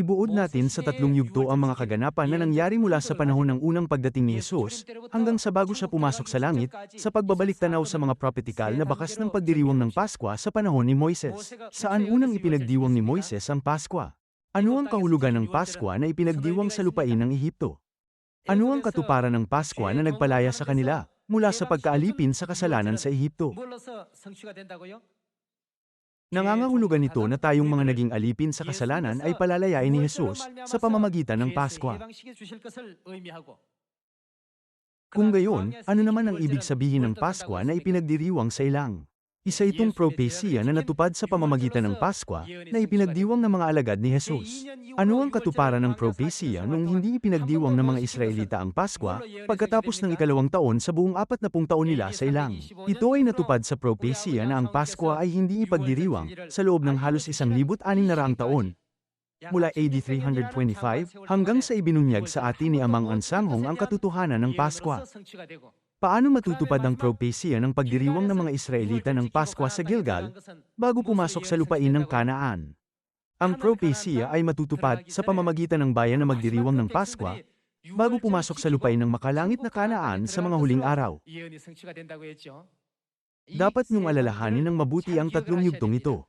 Ibuod natin sa tatlong yugto ang mga kaganapan na nangyari mula sa panahon ng unang pagdating ni Jesus, hanggang sa bago siya pumasok sa langit, sa pagbabalik tanaw sa mga prophetikal na bakas ng pagdiriwang ng Paskwa sa panahon ni Moises. Saan unang ipinagdiwang ni Moises ang Paskwa? Ano ang kahulugan ng Paskwa na ipinagdiwang sa lupain ng Ehipto? Ano ang katuparan ng Paskwa na nagpalaya sa kanila, mula sa pagkaalipin sa kasalanan sa Ehipto? Nangangahulugan nito na tayong mga naging alipin sa kasalanan ay palalayain ni Jesus sa pamamagitan ng Paskwa. Kung gayon, ano naman ang ibig sabihin ng Paskwa na ipinagdiriwang sa ilang? Isa itong propesya na natupad sa pamamagitan ng Paskwa na ipinagdiwang ng mga alagad ni Jesus. Ano ang katuparan ng propesya nung hindi ipinagdiwang ng mga Israelita ang Paskwa pagkatapos ng ikalawang taon sa buong apat na pung taon nila sa ilang? Ito ay natupad sa propesya na ang Paskwa ay hindi ipagdiriwang sa loob ng halos isang libut aning naraang taon. mula AD 325 hanggang sa ibinunyag sa atin ni Amang Ansanghong ang katotohanan ng Paskwa. Paano matutupad ang propesya ng pagdiriwang ng mga Israelita ng Paskwa sa Gilgal bago pumasok sa lupain ng Kanaan? Ang propesya ay matutupad sa pamamagitan ng bayan na magdiriwang ng Paskwa bago pumasok sa lupain ng makalangit na Kanaan sa mga huling araw. Dapat niyong alalahanin ng mabuti ang tatlong yugtong ito.